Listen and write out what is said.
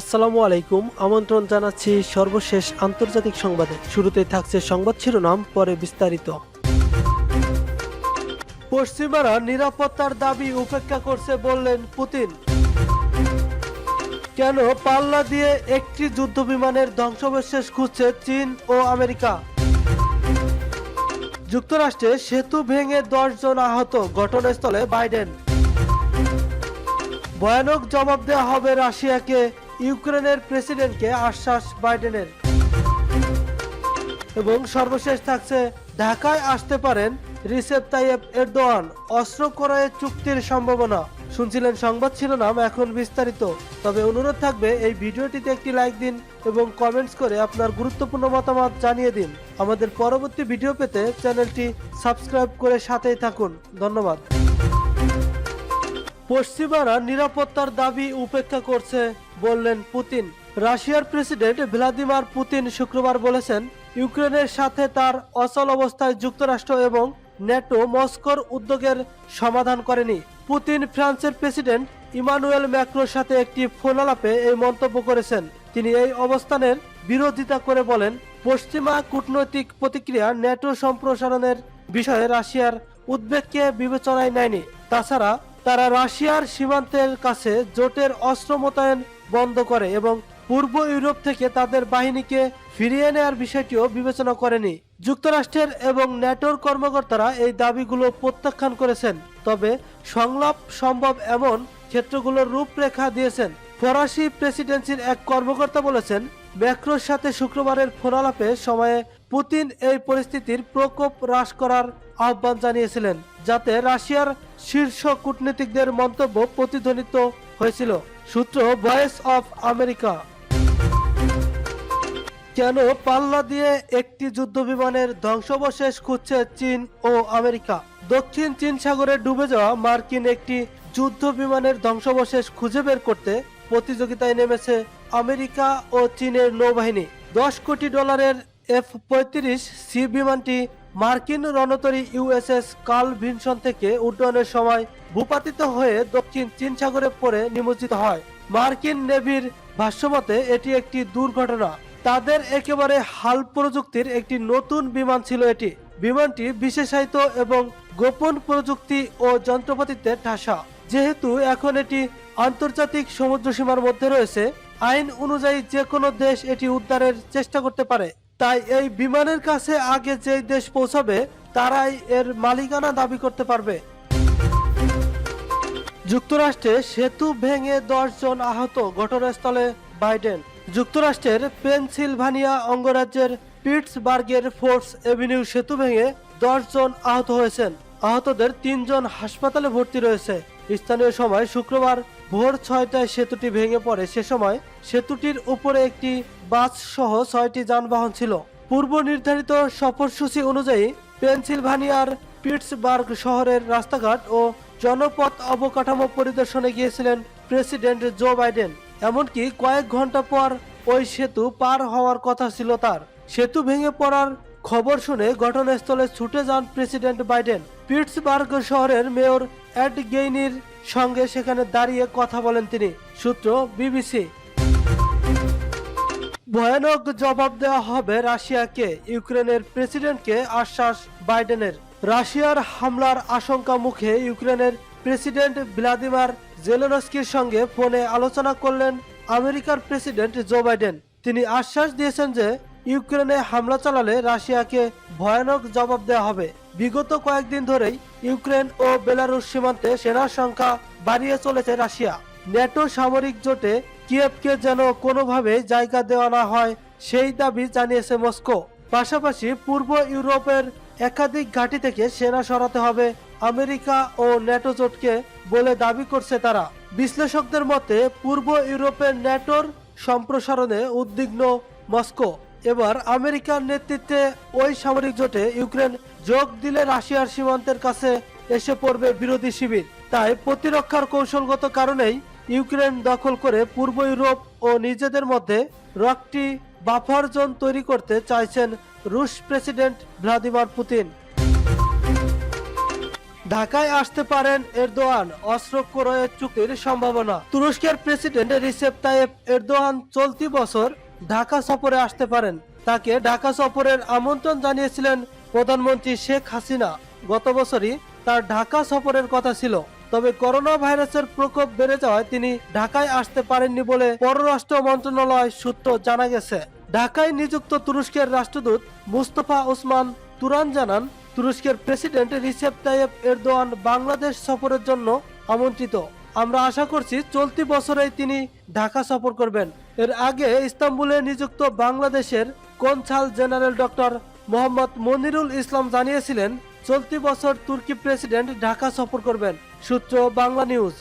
আসসালামু আলাইকুম। আমন্ত্রণ জানাচ্ছি সর্বশেষ আন্তর্জাতিক সংবাদে। শুরুতেই থাকছে সংবাদ শিরোনাম, পরে বিস্তারিত। পশ্চিমারা নিরাপত্তার দাবি উপেক্ষা করছে বললেন পুতিন। কেন পাল্লা দিয়ে একটি যুদ্ধ বিমানের ধ্বংসাবশেষ খুঁজছে চীন ও আমেরিকা? যুক্তরাষ্ট্রে সেতু ভেঙে দশ জন আহত, ঘটনাস্থলে বাইডেন। ভয়ানক জবাব দেওয়া হবে রাশিয়াকে। ইউক্রেনের প্রেসিডেন্টকে আশ্বাস বাইডেনের। এবং সর্বশেষ থাকছে, ঢাকায় আসতে পারেন রিসেপ তাইয়েব এরদোয়ান, অস্ত্র ক্রয়ের চুক্তির সম্ভাবনা। শুনছিলেন সংবাদ শিরোনাম, এখন বিস্তারিত। তবে অনুরোধ থাকবে, এই ভিডিওটিতে একটি লাইক দিন এবং কমেন্টস করে আপনার গুরুত্বপূর্ণ মতামত জানিয়ে দিন। আমাদের পরবর্তী ভিডিও পেতে চ্যানেলটি সাবস্ক্রাইব করে সাথেই থাকুন। ধন্যবাদ। পশ্চিমারা নিরাপত্তার দাবি উপেক্ষা করছে, বললেন পুতিন। রাশিয়ার প্রেসিডেন্ট ভ্লাদিমির পুতিন শুক্রবার বলেছেন, ইউক্রেনের সাথে তার অচল অবস্থায় যুক্তরাষ্ট্র এবং ন্যাটো মস্কোর উদ্যোগের সমাধান করেনি। পুতিন ফ্রান্সের প্রেসিডেন্ট ইমানুয়েল ম্যাক্রোর সাথে একটি ফোন আলাপে এই মন্তব্য করেছেন। তিনি এই অবস্থানের বিরোধিতা করে বলেন, পশ্চিমা কূটনৈতিক প্রতিক্রিয়া ন্যাটো সম্প্রসারণের বিষয়ে রাশিয়ার উদ্বেগকে বিবেচনায় নেয়নি। তাছাড়া তারা রাশিয়ার সীমান্তের কাছে জোটের অস্ত্র মোতায়েন বন্ধ করে এবং পূর্ব ইউরোপ থেকে তাদের বাহিনীকে ফিরিয়ে নেওয়ার বিষয়টিও বিবেচনা করেনি। যুক্তরাষ্ট্রের এবং ন্যাটোর কর্মকর্তারা এই দাবিগুলো প্রত্যাখ্যান করেছেন, তবে সংলাপ সম্ভব এমন ক্ষেত্রগুলোর রূপরেখা দিয়েছেন। ফরাসি প্রেসিডেন্সির এক কর্মকর্তা বলেছেন, ম্যাক্রোর সাথে শুক্রবারের ফোনালাপে সময়ে পুতিন এই পরিস্থিতির প্রকোপ হ্রাস করার আহ্বান জানিয়েছিলেন। যাতে রাশিয়ার শীর্ষ কূটনীতিকদের মন্তব্য প্রতিধ্বনিত হয়েছিল। সূত্র ভয়েস অফ আমেরিকা কেন পাল্লা দিয়ে একটি যুদ্ধ বিমানের ধ্বংসাবশেষ খুঁজছে চীন ও আমেরিকা? দক্ষিণ চীন সাগরে ডুবে যাওয়া মার্কিন একটি যুদ্ধ বিমানের ধ্বংসাবশেষ খুঁজে বের করতে প্রতিযোগিতায় নেমেছে আমেরিকা ও চীনের নৌবাহিনী। দশ কোটি ডলারের এফ পঁয়ত্রিশ সি বিমানটি মার্কিন রণতরী ইউএসএস কার্ল ভিনসন থেকে উড্ডয়নের সময় ভূপাতিত হয়ে দক্ষিণ চীন সাগরে পড়ে নিমজ্জিত হয়। মার্কিন নেভির ভাষ্যমতে, এটি একটি দুর্ঘটনা। তাদের একেবারে হাল প্রযুক্তির একটি নতুন বিমান ছিল এটি। বিমানটি বিশেষায়িত এবং গোপন প্রযুক্তি ও যন্ত্রপাতিতে ঠাসা। যেহেতু এখন এটি আন্তর্জাতিক সমুদ্র সীমার মধ্যে রয়েছে, আইন অনুযায়ী যে কোনো দেশ এটি উদ্ধারের চেষ্টা করতে পারে। তাই এই বিমানের কাছে আগে যেই দেশ পৌঁছাবে, তারাই এর মালিকানা দাবি করতে পারবে। যুক্তরাষ্ট্রে সেতু ভেঙে জন আহত ঘটনাস্থলে বাইডেন। যুক্তরাষ্ট্রের পেনসিলভানিয়া অঙ্গরাজ্যের পিটসবার্গের ফোর্স এভিনিউ সেতু ভেঙে জন আহত হয়েছেন। আহতদের তিনজন হাসপাতালে ভর্তি রয়েছে। স্থানীয় সময় শুক্রবার ভোর ছয়টায় সেতুটি ভেঙে পড়ে। সে সময় সেতুটির উপরে একটি বাস সহ ছয়টি যানবাহন ছিল। পূর্ব নির্ধারিত সফরসূচি অনুযায়ী পেনসিলভানিয়ার পিটসবার্গ শহরের রাস্তাঘাট ও জনপথ অবকাঠামো পরিদর্শনে গিয়েছিলেন প্রেসিডেন্ট জো বাইডেন। এমনকি কয়েক ঘণ্টা পর ওই সেতু পার হওয়ার কথা ছিল তার। সেতু ভেঙে পড়ার খবর শুনে ঘটনাস্থলে ছুটে যান প্রেসিডেন্ট বাইডেন। পিটসবার্গ শহরের মেয়র অ্যাড গেইনির সঙ্গে সেখানে দাঁড়িয়ে কথা বলেন তিনি। সূত্র বিবিসি। ভয়ানক জবাব দেওয়া হবে রাশিয়াকে, ইউক্রেনের প্রেসিডেন্টকে আশ্বাস বাইডেনের। রাশিয়ার হামলার আশঙ্কা মুখে ইউক্রেনের প্রেসিডেন্ট ভ্লাদিমির জেলেনস্কির সঙ্গে ফোনে আলোচনা করলেন আমেরিকার প্রেসিডেন্ট জো বাইডেন। তিনি আশ্বাস দিয়েছেন যে, ইউক্রেনে হামলা চালালে রাশিয়াকে ভয়ানক জবাব দেওয়া হবে। বিগত কয়েকদিন ধরেই ইউক্রেন ও বেলারুশ সীমান্তে সেনার সংখ্যা বাড়িয়ে চলেছে রাশিয়া। ন্যাটো সামরিক জোটে কিয়েভকে যেন কোনোভাবে জায়গা দেওয়া না হয়, সেই দাবি জানিয়েছে মস্কো। পাশাপাশি পূর্ব ইউরোপের একাধিক ঘাঁটি থেকে সেনা সরাতে হবে, আমেরিকা ও ন্যাটো জোটকে বলে দাবি করছে তারা। বিশ্লেষকদের মতে, পূর্ব ইউরোপের ন্যাটোর সম্প্রসারণে উদ্বিগ্ন মস্কো। এবার আমেরিকার নেতৃত্বে ওই সামরিক জোটে ইউক্রেন যোগ দিলে রাশিয়ার সীমান্তের কাছে এসে পড়বে বিরোধী শিবির। তাই প্রতিরক্ষার কৌশলগত কারণেই ইউক্রেন দখল করে পূর্ব ইউরোপ ও নিজেদের মধ্যে রকটি বাফার জোন তৈরি করতে চাইছেন রুশ প্রেসিডেন্ট ভ্লাদিমির পুতিন। ঢাকায় আসতে পারেন এরদোয়ান অস্ত্র ক্রয়ের চুক্তির সম্ভাবনা। তুরস্কের প্রেসিডেন্ট রিসেপ তাইয়েব এরদোয়ান চলতি বছর ঢাকা সফরে আসতে পারেন। তাকে ঢাকা সফরের আমন্ত্রণ জানিয়েছিলেন প্রধানমন্ত্রী শেখ হাসিনা। গত বছরই তার ঢাকা সফরের কথা ছিল। তবে করোনা ভাইরাসের প্রকোপ বেড়ে যাওয়ায় তিনি ঢাকায় আসতে পারেননি বলে পররাষ্ট্র মন্ত্রণালয় সূত্র জানা গেছে। ঢাকায় নিযুক্ত তুরস্কের রাষ্ট্রদূত মুস্তফা ওসমান তুরান জানান, তুরস্কের president Recep Tayyip Erdogan Bangladesh সফরের জন্য আমন্ত্রিত। আমরা আশা করছি চলতি বছরেই তিনি ঢাকা সফর করবেন। এর আগে ইস্তাম্বুলে নিযুক্ত বাংলাদেশের consul general doctor Mohammad Monirul Islam জানিয়েছিলেন চলতি বছর তুর্কি প্রেসিডেন্ট ঢাকা সফর করবেন। সূত্র বাংলা নিউজ।